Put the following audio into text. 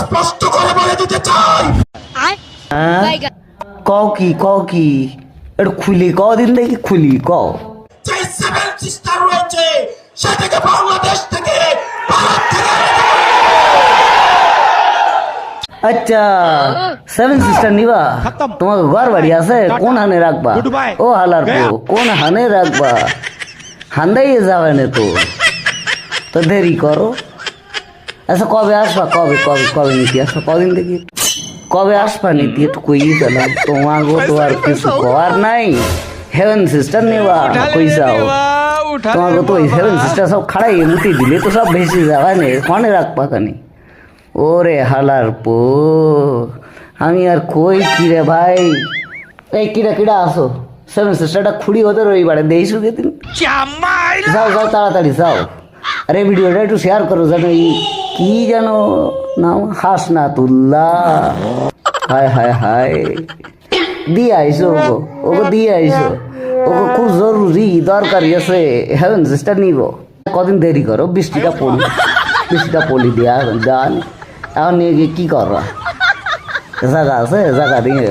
স্পষ্ট করে বলে দিতে চাই। হ্যাঁ? বাইগান কও কি কও কি? একটু খুলি ক দিন দেখি খুলি ক যে সেভেন সিস্টার রয়েছে সেটাকে বাংলাদেশ থেকে ভারত থেকে আচ্ছা সেভেন সিস্টার নিবা? তোমাকে ঘর বাড়ি আছে কোন হানে রাখবা? ও হালার পো কোন হানে রাখবা? হান্দাই যাবে না তো। তো দেরি করো। আচ্ছা কবে আসবা? কবে কবে কবে নীতি আসবা? কদিন দেখি কবে আসবা নীতি? একটু কই পেলাম তোমাকে তো আর কিছু করার নাই। হেভেন সিস্টার নেবা কই যাও তোমাকে তো ওই সেভেন সিস্টার সব খাড়াই মুটি দিলে তো সব ভেসে যাবে না কনে রাখবা কানি ওরে হালার পো আমি আর কই কিরে ভাই? এই কিরা কিরা আসো? সেভেন সিস্টারটা খুঁড়ি হতে রবিবারে দেই সুখে দিন যাও যাও তাড়াতাড়ি যাও। আরে ভিডিওটা একটু শেয়ার করো যেন এই কি যেন নাম? হাসনাতুল্লাহ। হায় হায় হায়। দিয়ে আইসো ওগো ওগো দিয়ে আইসো ওগো খুব জরুরি, দরকারি আছে। হেভেন সিস্টার নিব। কদিন দেরি করো, বৃষ্টিটা পড়ি। বৃষ্টিটা পড়ি দিয়া গান এখন নিয়ে গিয়ে কি করবা জায়গা আছে জায়গা দিয়ে।